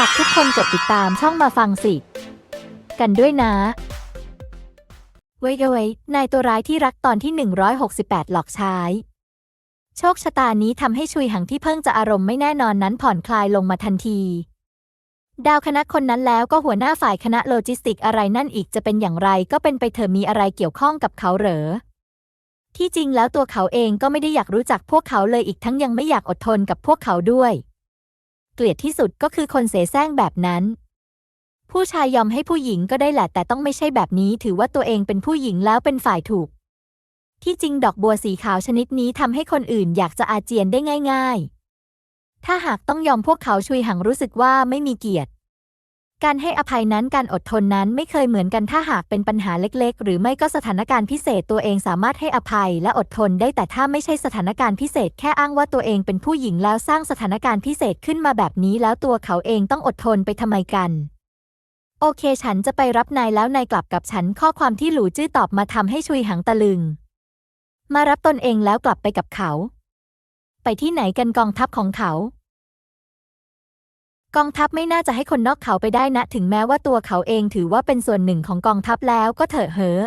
ฝากทุกคนกดติดตามช่องมาฟังสิ กันด้วยนะไว้ยไว้ยนายตัวร้ายที่รักตอนที่ 168 หลอกใช้ โชคชะตานี้ทำให้ชุยหังที่เพิ่งจะอารมณ์ไม่แน่นอนนั้นผ่อนคลายลงมาทันที ดาวคณะคนนั้นแล้วก็หัวหน้าฝ่ายคณะโลจิสติกอะไรนั่นอีกจะเป็นอย่างไรก็เป็นไปเถอะมีอะไรเกี่ยวข้องกับเขาเหรอที่จริงแล้วตัวเขาเองก็ไม่ได้อยากรู้จักพวกเขาเลยอีกทั้งยังไม่อยากอดทนกับพวกเขาด้วย เกลียดที่สุดก็คือคนเสแสร้งแบบนั้น ผู้ชายยอมให้ผู้หญิงก็ได้แหละแต่ต้องไม่ใช่แบบนี้ถือว่าตัวเองเป็นผู้หญิงแล้วเป็นฝ่ายถูก ที่จริงดอกบัวสีขาวชนิดนี้ทำให้คนอื่นอยากจะอาเจียนได้ง่าย ๆ ถ้าหากต้องยอมพวกเขาชุยหังรู้สึกว่าไม่มีเกียรติ การให้อภัยนั้นการอดทนนั้นไม่เคยเหมือนกันถ้าหากเป็นปัญหาเล็ก ๆ หรือไม่ก็สถานการณ์พิเศษตัวเองสามารถให้อภัยและอดทนได้แต่ถ้าไม่ใช่สถานการณ์พิเศษแค่อ้างว่าตัวเองเป็นผู้หญิงแล้วสร้างสถานการณ์พิเศษขึ้นมาแบบนี้แล้วตัวเขาเองต้องอดทนไปทำไมกัน โอเคฉันจะไปรับนายแล้วนายกลับกับฉันข้อความที่หลูจื้อตอบมาทำให้ชุยหังตะลึง มารับตนเองแล้วกลับไปกับเขา ไปที่ไหนกันกองทัพของเขา กองทัพไม่น่าจะให้คนนอกเขาไปได้นะ ถึงแม้ว่าตัวเขาเองถือว่าเป็นส่วนหนึ่งของกองทัพแล้วก็เถอะเหอะ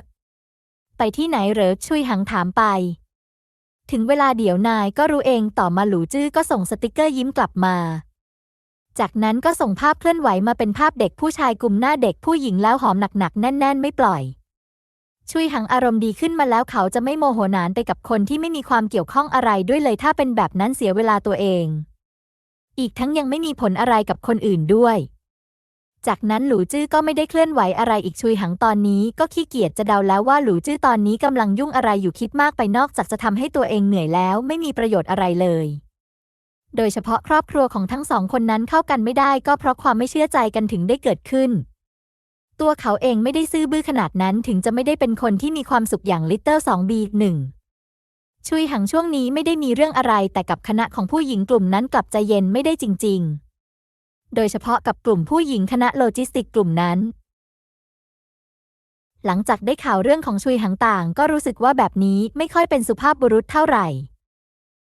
ไปที่ไหนเหรอชุยหังถามไป ถึงเวลาเดี๋ยวนายก็รู้เองต่อมาหลูจื้อก็ส่งสติกเกอร์ยิ้มกลับมา จากนั้นก็ส่งภาพเคลื่อนไหวมาเป็นภาพเด็กผู้ชายกลุ่มหน้าเด็กผู้หญิงแล้วหอมหนักๆแน่น ๆ ไม่ปล่อยชุยหังอารมณ์ดีขึ้นมาแล้วเขาจะไม่โมโหนานไปกับคนที่ไม่มีความเกี่ยวข้องอะไรด้วยเลยถ้าเป็นแบบนั้นเสียเวลาตัวเอง อีกทั้งยังไม่มีผลอะไรกับคนอื่นด้วย จากนั้นหลูจื้อก็ไม่ได้เคลื่อนไหวอะไรอีกชุยหังตอนนี้ก็ขี้เกียจจะเดาแล้วว่าหลูจื้อตอนนี้กำลังยุ่งอะไรอยู่คิดมากไปนอกจากจะทำให้ตัวเองเหนื่อยแล้วไม่มีประโยชน์อะไรเลยโดยเฉพาะครอบครัวของทั้งสองคนนั้นเข้ากันไม่ได้ก็เพราะความไม่เชื่อใจกันถึงได้เกิดขึ้น ตัวเขาเองไม่ได้ซื่อบื้อขนาดนั้นถึงจะไม่ได้เป็นคนที่มีความสุขอย่างลิตเตอร์สองบีหนึ่ง ชุยหังช่วงนี้ไม่ได้มีเรื่องอะไรแต่กับคณะของผู้หญิงกลุ่มนั้นกลับใจเย็นไม่ได้จริง ๆ โดยเฉพาะกับกลุ่มผู้หญิงคณะโลจิสติกกลุ่มนั้น หลังจากได้ข่าวเรื่องของชุยหังต่าง ก็รู้สึกว่าแบบนี้ไม่ค่อยเป็นสุภาพบุรุษเท่าไหร่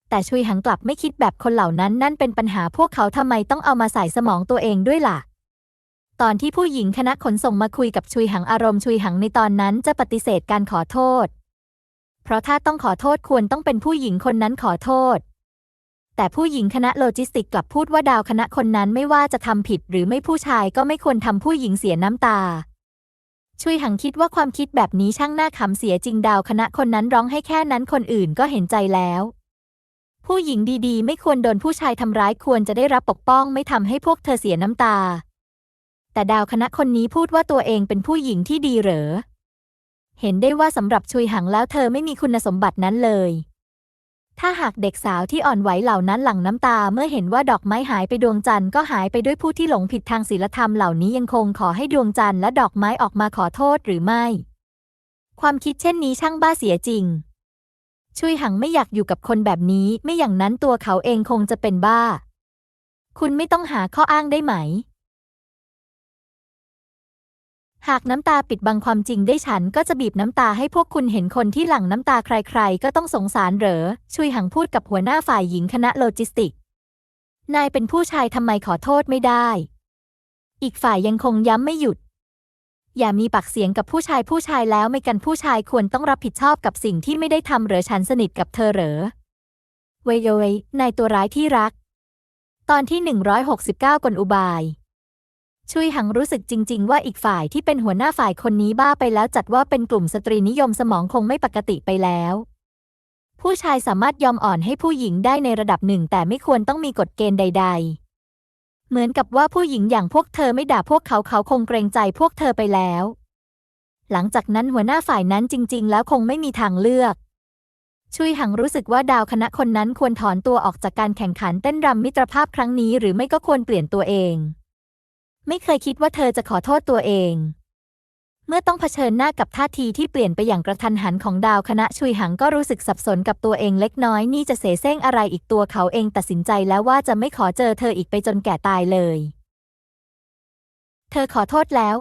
แต่ชุยหังกลับไม่คิดแบบคนเหล่านั้นนั่นเป็นปัญหาพวกเขาทำไมต้องเอามาใส่สมองตัวเองด้วยล่ะตอนที่ผู้หญิงคณะขนส่งมาคุยกับชุยหังอารมณ์ชุยหังในตอนนั้นจะปฏิเสธการขอโทษ เพราะถ้าต้องขอโทษควรต้องเป็นผู้หญิงคนนั้นขอโทษ แต่ผู้หญิงคณะโลจิสติกกลับพูดว่าดาวคณะคนนั้นไม่ว่าจะทำผิดหรือไม่ผู้ชายก็ไม่ควรทำผู้หญิงเสียน้ำตาชุยหังคิดว่าความคิดแบบนี้ช่างน่าขำเสียจริงดาวคณะคนนั้นร้องให้แค่นั้นคนอื่นก็เห็นใจแล้ว ผู้หญิงดีๆ ไม่ควรโดนผู้ชายทำร้ายควรจะได้รับปกป้องไม่ทำให้พวกเธอเสียน้ำตา แต่ดาวคณะคนนี้พูดว่าตัวเองเป็นผู้หญิงที่ดีเหรอ เห็นได้ว่าสำหรับชุยหังแล้วเธอไม่มีคุณสมบัตินั้นเลย ถ้าหากเด็กสาวที่อ่อนไหวเหล่านั้นหลั่งน้ำตาเมื่อเห็นว่าดอกไม้หายไปดวงจันทร์ก็หายไปด้วยผู้ที่หลงผิดทางศีลธรรมเหล่านี้ยังคงขอให้ดวงจันทร์และดอกไม้ออกมาขอโทษหรือไม่ ความคิดเช่นนี้ช่างบ้าเสียจริง ชุยหังไม่อยากอยู่กับคนแบบนี้ไม่อย่างนั้นตัวเขาเองคงจะเป็นบ้า คุณไม่ต้องหาข้ออ้างได้ไหม หากน้ำตาปิดบังความจริงได้ฉันก็จะบีบน้ำตาให้พวกคุณเห็นคนที่หลั่งน้ำตาใครๆ ก็ต้องสงสารเหรอชุยหังพูดกับหัวหน้าฝ่ายหญิงคณะโลจิสติก นายเป็นผู้ชายทำไมขอโทษไม่ได้ อีกฝ่ายยังคงย้ำไม่หยุด อย่ามีปากเสียงกับผู้ชายผู้ชายแล้วไม่กันผู้ชายควรต้องรับผิดชอบกับสิ่งที่ไม่ได้ทำเหรอฉันสนิทกับเธอเหรอ เวยโยยนายตัวร้ายที่รัก ตอนที่ 169 กลอุบาย ชุยหังรู้สึกจริง ๆ ว่าอีกฝ่ายที่เป็นหัวหน้าฝ่ายคนนี้บ้าไปแล้วจัดว่าเป็นกลุ่มสตรีนิยมสมองคงไม่ปกติไปแล้ว ผู้ชายสามารถยอมอ่อนให้ผู้หญิงได้ในระดับหนึ่ง แต่ไม่ควรต้องมีกฎเกณฑ์ใด ๆ เหมือนกับว่าผู้หญิงอย่างพวกเธอไม่ด่าพวกเขาเขาคงเกรงใจพวกเธอไปแล้ว หลังจากนั้นหัวหน้าฝ่ายนั้นจริง ๆ แล้วคงไม่มีทางเลือกชุยหังรู้สึกว่าดาวคณะคนนั้นควรถอนตัวออกจากการแข่งขันเต้นรำมิตรภาพครั้งนี้ หรือไม่ก็ควรเปลี่ยนตัวเอง ไม่เคยคิดว่าเธอจะขอโทษตัวเอง เมื่อต้องเผชิญหน้ากับท่าทีที่เปลี่ยนไปอย่างกระทันหันของดาวคณะชุยหังก็รู้สึกสับสนกับตัวเองเล็กน้อยนี่จะเสแสร้งอะไรอีกตัวเขาเองตัดสินใจแล้วว่าจะไม่ขอเจอเธออีกไปจนแก่ตายเลย เธอขอโทษแล้ว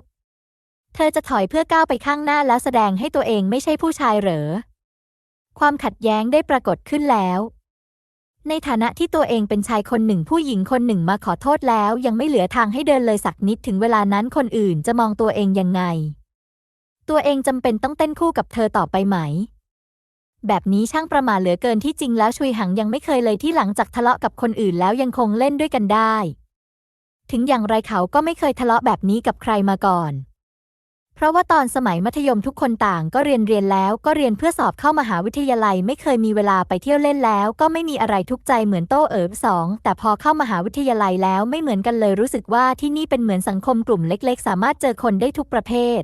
เธอจะถอยเพื่อก้าวไปข้างหน้าแล้วแสดงให้ตัวเองไม่ใช่ผู้ชายเหรอ ความขัดแย้งได้ปรากฏขึ้นแล้ว ในฐานะที่ตัวเองเป็นชายคนหนึ่งผู้หญิงคนหนึ่งมาขอโทษแล้ว ยังไม่เหลือทางให้เดินเลยสักนิดถึงเวลานั้นคนอื่นจะมองตัวเองยังไง ตัวเองจำเป็นต้องเต้นคู่กับเธอต่อไปไหม แบบนี้ช่างประมาทเหลือเกินที่จริงแล้วชุยหังยังไม่เคยเลยที่หลังจากทะเลาะกับคนอื่นแล้วยังคงเล่นด้วยกันได้ ถึงอย่างไรเขาก็ไม่เคยทะเลาะแบบนี้กับใครมาก่อน เพราะว่าตอนสมัยมัธยมทุกคนต่างก็เรียนเรียนแล้วก็เรียนเพื่อสอบเข้ามหาวิทยาลัยไม่เคยมีเวลาไปเที่ยวเล่นแล้ว ก็ไม่มีอะไรทุกใจเหมือนโต้เอ๋อสองแต่พอเข้ามหาวิทยาลัยแล้วไม่เหมือนกันเลยรู้สึกว่าที่นี่เป็นเหมือนสังคมกลุ่มเล็ก ๆ สามารถเจอคนได้ทุกประเภท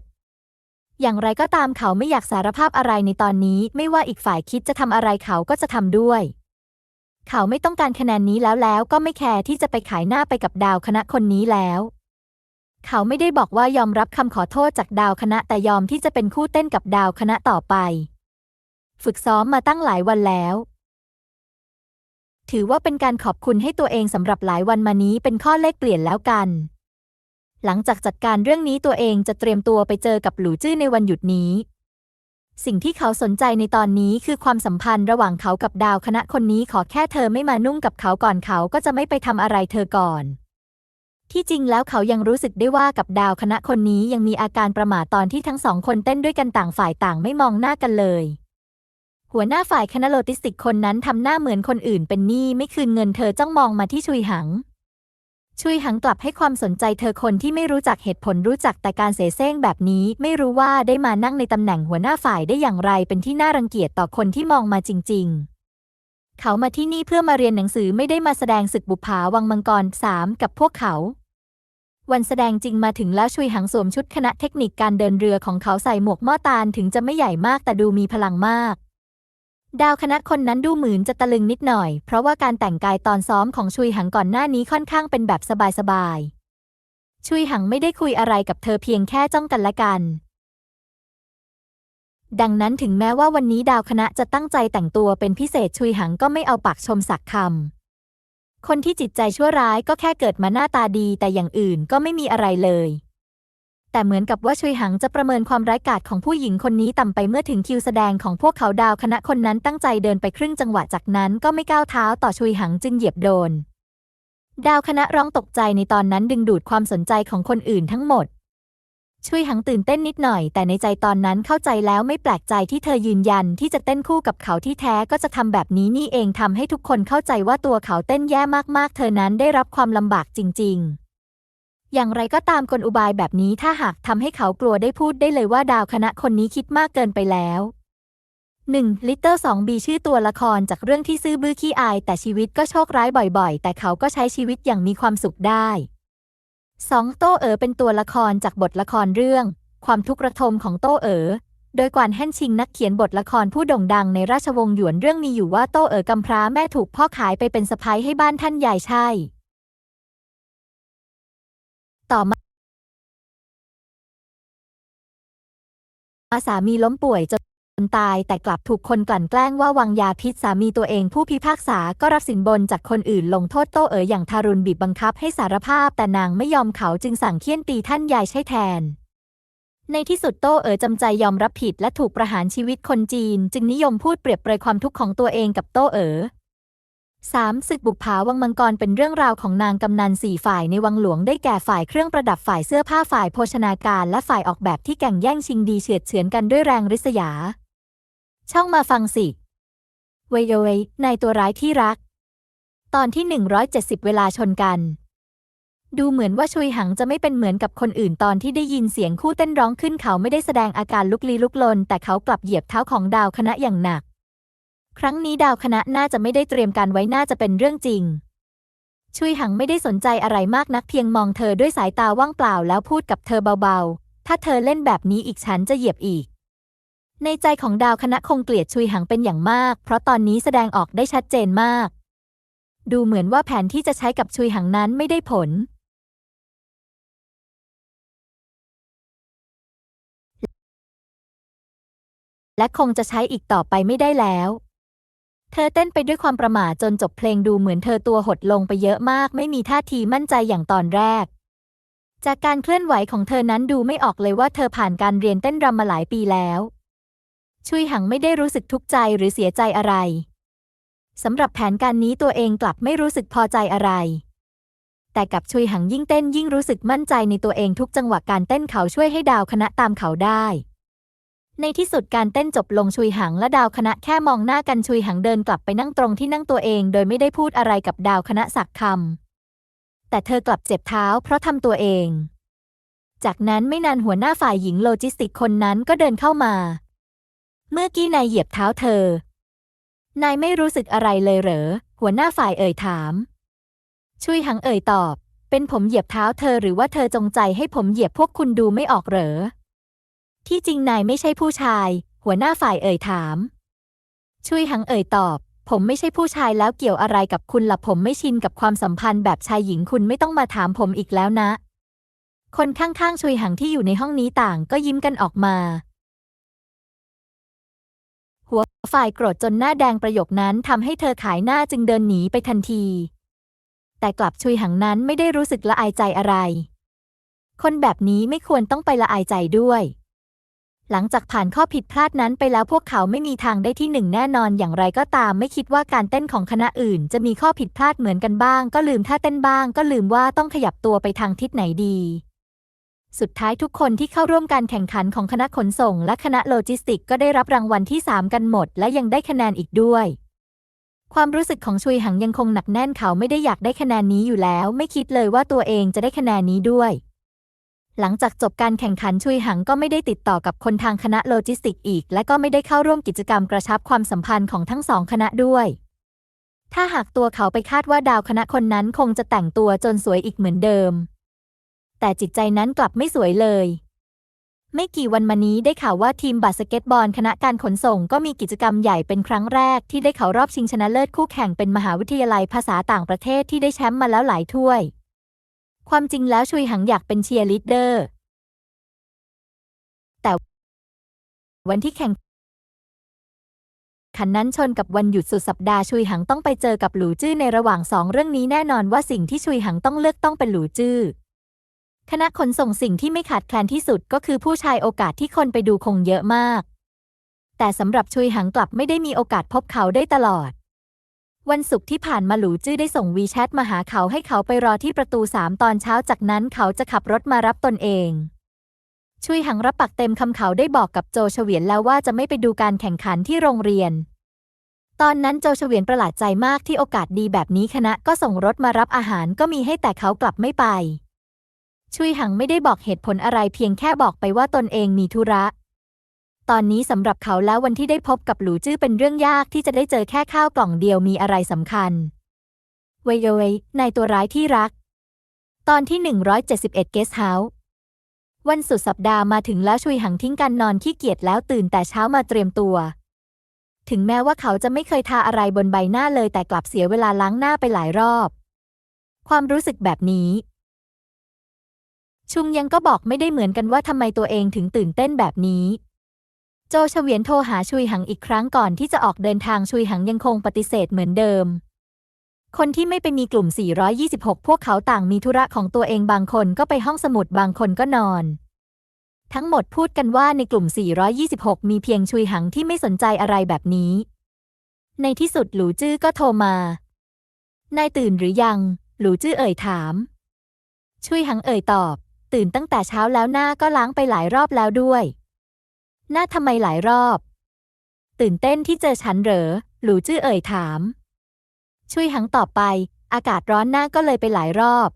อย่างไรก็ตามเขาไม่อยากสารภาพอะไรในตอนนี้ ไม่ว่าอีกฝ่ายคิดจะทำอะไรเขาก็จะทำด้วย เขาไม่ต้องการคะแนนนี้แล้วแล้วก็ไม่แคร์ที่จะไปขายหน้าไปกับดาวคณะคนนี้แล้ว เขาไม่ได้บอกว่ายอมรับคำขอโทษจากดาวคณะแต่ยอมที่จะเป็นคู่เต้นกับดาวคณะต่อไป ฝึกซ้อมมาตั้งหลายวันแล้ว ถือว่าเป็นการขอบคุณให้ตัวเองสำหรับหลายวันมานี้เป็นข้อเลขเปลี่ยนแล้วกัน หลังจากจัดการเรื่องนี้ตัวเองจะเตรียมตัวไปเจอกับหลูจื้อในวันหยุดนี้ สิ่งที่เขาสนใจในตอนนี้คือความสัมพันธ์ระหว่างเขากับดาวคณะคนนี้ขอแค่เธอไม่มานุ่งกับเขาก่อนเขาก็จะไม่ไปทำอะไรเธอก่อน ที่จริงแล้วเขายังรู้สึกได้ว่ากับดาวคณะคนนี้ยังมีอาการประหม่าตอนที่ทั้งสองคนเต้นด้วยกันต่างฝ่ายต่างไม่มองหน้ากันเลย หัวหน้าฝ่ายคณะโลจิสติกคนนั้นทำหน้าเหมือนคนอื่นเป็นหนี้ไม่คืนเงินเธอจ้องมองมาที่ชุยหัง ชุยหังกลับให้ความสนใจเธอคนที่ไม่รู้จักเหตุผลรู้จักแต่การเสแสร้งแบบนี้ไม่รู้ว่าได้มานั่งในตำแหน่งหัวหน้าฝ่ายได้อย่างไรเป็นที่น่ารังเกียจต่อคนที่มองมาจริง ๆ เขามาที่นี่เพื่อมาเรียนหนังสือไม่ได้มาแสดงศึกบุปผาวังมังกรสามกับพวกเขา วันแสดงจริงมาถึงแล้วชุยหังสวมชุดคณะเทคนิคการเดินเรือของเขาใส่หมวกหม้อตาลถึงจะไม่ใหญ่มากแต่ดูมีพลังมาก ดาวคณะคนนั้นดูเหมือนจะตะลึงนิดหน่อย เพราะว่าการแต่งกายตอนซ้อมของชุยหังก่อนหน้านี้ค่อนข้างเป็นแบบสบายๆชุยหังไม่ได้คุยอะไรกับเธอเพียงแค่จ้องกันละกัน ดังนั้นถึงแม้ว่าวันนี้ดาวคณะจะตั้งใจแต่งตัวเป็นพิเศษชุยหังก็ไม่เอาปากชมสักคำ คนที่จิตใจชั่วร้ายก็แค่เกิดมาหน้าตาดีแต่อย่างอื่นก็ไม่มีอะไรเลย แต่เหมือนกับว่าชุยหังจะประเมินความร้ายกาจของผู้หญิงคนนี้ต่ำไปเมื่อถึงคิวแสดงของพวกเขาดาวคณะคนนั้นตั้งใจเดินไปครึ่งจังหวะจากนั้นก็ไม่ก้าวเท้าต่อชุยหังจึงเหยียบโดน ดาวคณะร้องตกใจในตอนนั้นดึงดูดความสนใจของคนอื่นทั้งหมด ชุยหังตื่นเต้นนิดหน่อย แต่ในใจตอนนั้นเข้าใจแล้วไม่แปลกใจที่เธอยืนยันที่จะเต้นคู่กับเขาที่แท้ก็จะทำแบบนี้นี่เองทำให้ทุกคนเข้าใจว่าตัวเขาเต้นแย่มากๆ เธอนั้นได้รับความลำบากจริง ๆอย่างไรก็ตามกลอุบายแบบนี้ถ้าหากทำให้เขากลัวได้พูดได้เลยว่าดาวคณะคนนี้คิดมากเกินไปแล้ว 1. ลิตเตอร์2บีชื่อตัวละครจากเรื่องที่ซื่อบื้อขี้อาย แต่ชีวิตก็โชคร้ายบ่อยๆ แต่เขาก็ใช้ชีวิตอย่างมีความสุขได้ 2. โต้เอ๋อเป็นตัวละครจากบทละครเรื่อง ความทุกข์ระทมของโต้เอ๋อโดยกวานแห่นชิงนักเขียนบทละครผู้โด่งดังในราชวงศ์หยวนเรื่องมีอยู่ว่าโต้เอ๋อกำพร้าแม่ถูกพ่อขายไปเป็นสะพ้ยให้บ้านท่านใหญ่ใช่ ต่อมาสามีล้มป่วยจน ตายแต่กลับถูกคนกลั่นแกล้งว่าวางยาพิษสามีตัวเองผู้พิพากษาก็รับสินบนจากคนอื่นลงโทษโต้เอ๋ออย่างทารุณบีบบังคับให้สารภาพแต่นางไม่ยอมเขาจึงสั่งเคี่ยนตีท่านยายใช่แทน ในที่สุดโต้เอ๋อจำใจยอมรับผิดและถูกประหารชีวิตคนจีน จึงนิยมพูดเปรียบเปรยความทุกข์ของตัวเองกับโต้เอ๋อ 3. ศึกบุกผาวังมังกรเป็นเรื่องราวของนางกำนันสี่ฝ่ายในวังหลวงได้แก่ฝ่ายเครื่องประดับฝ่ายเสื้อผ้าฝ่ายโภชนาการ และฝ่ายออกแบบที่แข่งแย่งชิงดีเฉือดเฉือนกันด้วยแรงริษยา ช่องมาฟังสิเวยโยยนายตัวร้ายที่รัก ตอนที่ 170 เวลาชนกัน ดูเหมือนว่าชุยหังจะไม่เป็นเหมือนกับคนอื่นตอนที่ได้ยินเสียงคู่เต้นร้องขึ้นเขาไม่ได้แสดงอาการลุกลี้ลุกลน แต่เขากลับเหยียบเท้าของดาวคณะอย่างหนัก ครั้งนี้ดาวคณะน่าจะไม่ได้เตรียมการไว้น่าจะเป็นเรื่องจริงชุยหังไม่ได้สนใจอะไรมากนักเพียงมองเธอด้วยสายตาว่างเปล่าแล้วพูดกับเธอเบาๆ ถ้าเธอเล่นแบบนี้อีกฉันจะเหยียบอีก ในใจของดาวคณะคงเกลียดชุยหังเป็นอย่างมาก เพราะตอนนี้แสดงออกได้ชัดเจนมาก ดูเหมือนว่าแผนที่จะใช้กับชุยหังนั้นไม่ได้ผล และคงจะใช้อีกต่อไปไม่ได้แล้ว เธอเต้นไปด้วยความประหม่าจนจบเพลงดูเหมือนเธอตัวหดลงไปเยอะมาก ไม่มีท่าทีมั่นใจอย่างตอนแรกจากการเคลื่อนไหวของเธอนั้นดูไม่ออกเลยว่าเธอผ่านการเรียนเต้นรำมาหลายปีแล้ว ชุยหังไม่ได้รู้สึกทุกข์ใจหรือเสียใจอะไรสำหรับแผนการนี้ตัวเองกลับไม่รู้สึกพอใจอะไร แต่กับชุยหังยิ่งเต้นยิ่งรู้สึกมั่นใจในตัวเองทุกจังหวะการเต้นเขาช่วยให้ดาวคณะตามเขาได้ ในที่สุดการเต้นจบลงชุยหังและดาวคณะแค่มองหน้ากันชุยหังเดินกลับไปนั่งตรงที่นั่งตัวเองโดยไม่ได้พูดอะไรกับดาวคณะสักคำแต่เธอกลับเจ็บเท้าเพราะทำตัวเอง จากนั้นไม่นานหัวหน้าฝ่ายหญิงโลจิสติกคนนั้นก็เดินเข้ามา เมื่อกี้นายเหยียบเท้าเธอ นายไม่รู้สึกอะไรเลยเหรอ หัวหน้าฝ่ายเอ่ยถามชุยหังเอ่ยตอบ เป็นผมเหยียบเท้าเธอหรือว่าเธอจงใจให้ผมเหยียบพวกคุณดูไม่ออกเหรอ ที่จริงนายไม่ใช่ผู้ชาย หัวหน้าฝ่ายเอ่ยถามชุยหังเอ่ยตอบ ผมไม่ใช่ผู้ชายแล้วเกี่ยวอะไรกับคุณล่ะผมไม่ชินกับความสัมพันธ์แบบชายหญิงคุณไม่ต้องมาถามผมอีกแล้วนะ คนข้างๆชุยหังที่อยู่ในห้องนี้ต่างก็ยิ้มกันออกมา ฝ่ายโกรธจนหน้าแดงประโยคนั้นทำให้เธอขายหน้าจึงเดินหนีไปทันที แต่กลับชุยหังนั้นไม่ได้รู้สึกละอายใจอะไร คนแบบนี้ไม่ควรต้องไปละอายใจด้วย หลังจากผ่านข้อผิดพลาดนั้นไปแล้วพวกเขาไม่มีทางได้ที่หนึ่งแน่นอนอย่างไรก็ตามไม่คิดว่าการเต้นของคณะอื่น จะมีข้อผิดพลาดเหมือนกันบ้าง ก็ลืมท่าเต้นบ้าง ก็ลืมว่าต้องขยับตัวไปทางทิศไหนดี สุดท้ายทุกคนที่เข้าร่วมการแข่งขันของคณะขนส่ง และคณะโลจิสติกก็ได้รับรางวัลที่ 3 กันหมด และยังได้คะแนนอีกด้วย ความรู้สึกของชุยหังยังคงหนักแน่นเขาไม่ได้อยากได้คะแนนนี้อยู่แล้ว ไม่คิดเลยว่าตัวเองจะได้คะแนนนี้ด้วย หลังจากจบการแข่งขันชุยหังก็ไม่ได้ติดต่อกับคนทางคณะโลจิสติกอีก และก็ไม่ได้เข้าร่วมกิจกรรมกระชับความสัมพันธ์ของทั้งสองคณะด้วย ถ้าหากตัวเขาไปคาดว่าดาวคณะคนนั้นคงจะแต่งตัวจนสวยอีกเหมือนเดิม แต่จิตใจนั้นกลับไม่สวยเลย ไม่กี่วันมานี้ได้ข่าวว่าทีมบาสเกตบอลคณะการขนส่งก็มีกิจกรรมใหญ่เป็นครั้งแรกที่ได้เข้ารอบชิงชนะเลิศคู่แข่งเป็นมหาวิทยาลัยภาษาต่างประเทศที่ได้แชมป์มาแล้วหลายถ้วย ความจริงแล้วชุยหังอยากเป็นเชียร์ลีดเดอร์ แต่วันที่แข่งขันนั้นชนกับวันหยุดสุดสัปดาห์ชุยหังต้องไปเจอกับหลูจื้อในระหว่างสองเรื่องนี้แน่นอนว่าสิ่งที่ชุยหังต้องเลือกต้องเป็นหลูจื้อ คณะขนส่งสิ่งที่ไม่ขาดแคลนที่สุดก็คือผู้ชายโอกาสที่คนไปดูคงเยอะมาก แต่สำหรับชุยหังกลับไม่ได้มีโอกาสพบเขาได้ตลอด วันศุกร์ที่ผ่านมาหลูจื้อได้ส่งวีแชทมาหาเขาให้เขาไปรอที่ประตูสามตอนเช้าจากนั้นเขาจะขับรถมารับตนเองชุยหังรับปักเต็มคำเขาได้บอกกับโจเฉวียนแล้วว่าจะไม่ไปดูการแข่งขันที่โรงเรียน ตอนนั้นโจเฉวียนประหลาดใจมากที่โอกาสดีแบบนี้คณะก็ส่งรถมารับอาหารก็มีให้แต่เขากลับไม่ไป ชุยหังไม่ได้บอกเหตุผลอะไรเพียงแค่บอกไปว่าตนเองมีธุระ ตอนนี้สำหรับเขาแล้ววันที่ได้พบกับหลูจื้อเป็นเรื่องยากที่จะได้เจอแค่ข้าวกล่องเดียวมีอะไรสำคัญ เวยเวยนายตัวร้ายที่รัก ตอนที่ 171 Guest House วันสุดสัปดาห์มาถึงแล้วชุยหังทิ้งการนอนขี้เกียจแล้วตื่นแต่เช้ามาเตรียมตัว ถึงแม้ว่าเขาจะไม่เคยทาอะไรบนใบหน้าเลยแต่กลับเสียเวลาล้างหน้าไปหลายรอบ ความรู้สึกแบบนี้ ชุงยังก็บอกไม่ได้เหมือนกันว่าทำไมตัวเองถึงตื่นเต้นแบบนี้ โจเฉวียนโทรหาชุยหังอีกครั้งก่อนที่จะออกเดินทางชุยหังยังคงปฏิเสธเหมือนเดิม คนที่ไม่ไปมีกลุ่ม 426 พวกเขาต่างมีธุระของตัวเองบางคนก็ไปห้องสมุดบางคนก็นอน ทั้งหมดพูดกันว่าในกลุ่ม 426 มีเพียงชุยหังที่ไม่สนใจอะไรแบบนี้ ในที่สุดหลูจื้อก็โทรมา นายตื่นหรือยัง หลูจื้อเอ่ยถาม ชุยหังเอ่ยตอบ ตื่นตั้งแต่เช้าแล้วหน้าก็ล้างไปหลายรอบแล้วด้วย หน้าทำไมหลายรอบ ตื่นเต้นที่เจอฉันเหรอ หลูจื้อเอ่ยถามชุยหังตอบไป อากาศร้อนหน้าก็เลยไปหลายรอบ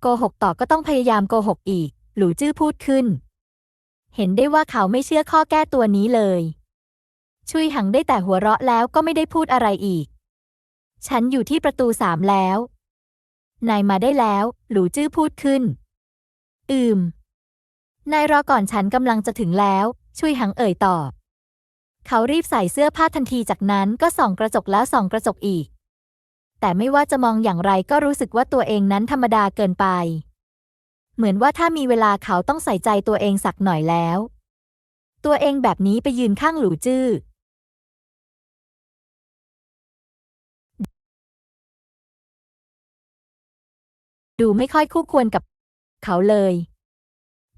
โกหกต่อก็ต้องพยายามโกหกอีก หลูจื้อพูดขึ้น เห็นได้ว่าเขาไม่เชื่อข้อแก้ตัวนี้เลยชุยหังได้แต่หัวเราะแล้วก็ไม่ได้พูดอะไรอีก ฉันอยู่ที่ประตูสามแล้ว นายมาได้แล้ว หลูจื้อพูดขึ้น อืม นายรอก่อนฉันกำลังจะถึงแล้วชุยหังเอ่ยตอบ เขารีบใส่เสื้อผ้าทันทีจากนั้นก็ส่องกระจกแล้วส่องกระจกอีก แต่ไม่ว่าจะมองอย่างไรก็รู้สึกว่าตัวเองนั้นธรรมดาเกินไป เหมือนว่าถ้ามีเวลาเขาต้องใส่ใจตัวเองสักหน่อยแล้ว ตัวเองแบบนี้ไปยืนข้างหลูจื้อดูไม่ค่อยคู่ควรกับ เขาเลย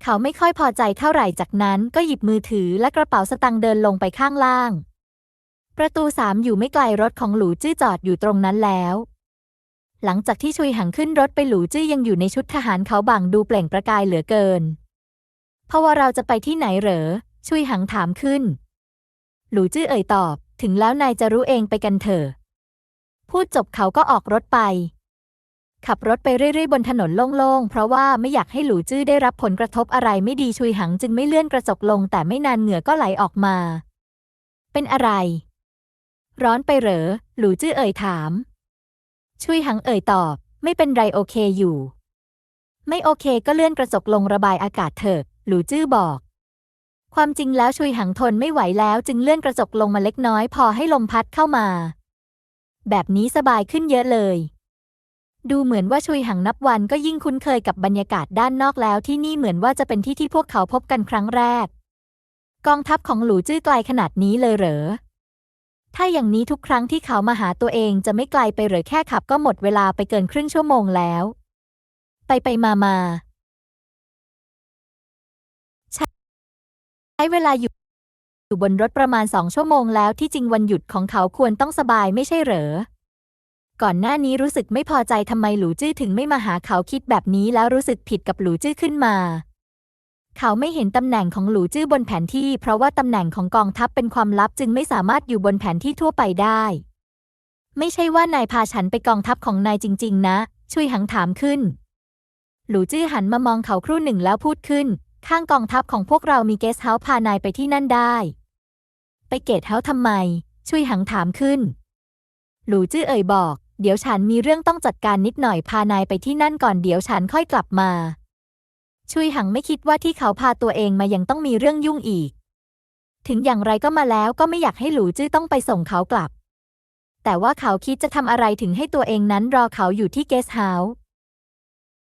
เขาไม่ค่อยพอใจเท่าไหร่จากนั้นก็หยิบมือถือและกระเป๋าสตางค์เดินลงไปข้างล่าง ประตูสามอยู่ไม่ไกลรถของหลูจื้อจอดอยู่ตรงนั้นแล้ว หลังจากที่ชุยหังขึ้นรถไปหลูจื้อยังอยู่ในชุดทหารเขาบังดูเปล่งประกายเหลือเกินเพราะว่าเราจะไปที่ไหนเหรอ ชุยหังถามขึ้น หลูจื้อเอ่ยตอบ ถึงแล้วนายจะรู้เองไปกันเถอะ พูดจบเขาก็ออกรถไป ขับรถไปเรื่อยๆ บนถนนโล่งๆ เพราะว่าไม่อยากให้หลูจื้อได้รับผลกระทบอะไรไม่ดีชุยหังจึงไม่เลื่อนกระจกลง แต่ไม่นานเหงื่อก็ไหลออกมา เป็นอะไร ร้อนไปเหรอ หลูจื้อเอ่ยถาม ชุยหังเอ่ยตอบ ไม่เป็นไรโอเคอยู่ ไม่โอเคก็เลื่อนกระจกลงระบายอากาศเถอะหลูจื้อบอก ความจริงแล้วชุยหังทนไม่ไหวแล้วจึงเลื่อนกระจกลงมาเล็กน้อย พอให้ลมพัดเข้ามา แบบนี้สบายขึ้นเยอะเลย ดูเหมือนว่าชุยหังนับวันก็ยิ่งคุ้นเคยกับบรรยากาศด้านนอกแล้วที่นี่เหมือนว่าจะเป็นที่ที่พวกเขาพบกันครั้งแรก กองทัพของหลูจื้อไกลขนาดนี้เลยเหรอ ถ้าอย่างนี้ทุกครั้งที่เขามาหาตัวเองจะไม่ไกลไปหรือแค่ขับก็หมดเวลาไปเกินครึ่งชั่วโมงแล้ว ไปไปมามาใช้ใช้เวลาอยู่อยู่บนรถประมาณสองชั่วโมงแล้วที่จริงวันหยุดของเขาควรต้องสบายไม่ใช่เหรอ ก่อนหน้านี้รู้สึกไม่พอใจทำไมหลูจื้อถึงไม่มาหาเขาคิดแบบนี้แล้วรู้สึกผิดกับหลูจื้อขึ้นมา เขาไม่เห็นตำแหน่งของหลูจื้อบนแผนที่ เพราะว่าตำแหน่งของกองทัพเป็นความลับจึงไม่สามารถอยู่บนแผนที่ทั่วไปได้ ไม่ใช่ว่านายพาฉันไปกองทัพของนายจริง ๆ นะ ช่วยหังถามขึ้น หลูจื้อหันมามองเขาครู่หนึ่งแล้วพูดขึ้น ข้างกองทัพของพวกเรามีเกสต์เฮาส์พานายไปที่นั่นได้ ไปเกตเฮาส์ทำไม ช่วยหังถามขึ้น หลูจื้อเอ่ยบอก เดี๋ยวฉันมีเรื่องต้องจัดการนิดหน่อยพานายไปที่นั่นก่อนเดี๋ยวฉันค่อยกลับมา ชุยหังไม่คิดว่าที่เขาพาตัวเองมายังต้องมีเรื่องยุ่งอีก ถึงอย่างไรก็มาแล้วก็ไม่อยากให้หลูจื้อต้องไปส่งเขากลับ แต่ว่าเขาคิดจะทำอะไรถึงให้ตัวเองนั้นรอเขาอยู่ที่เกสต์เฮาส์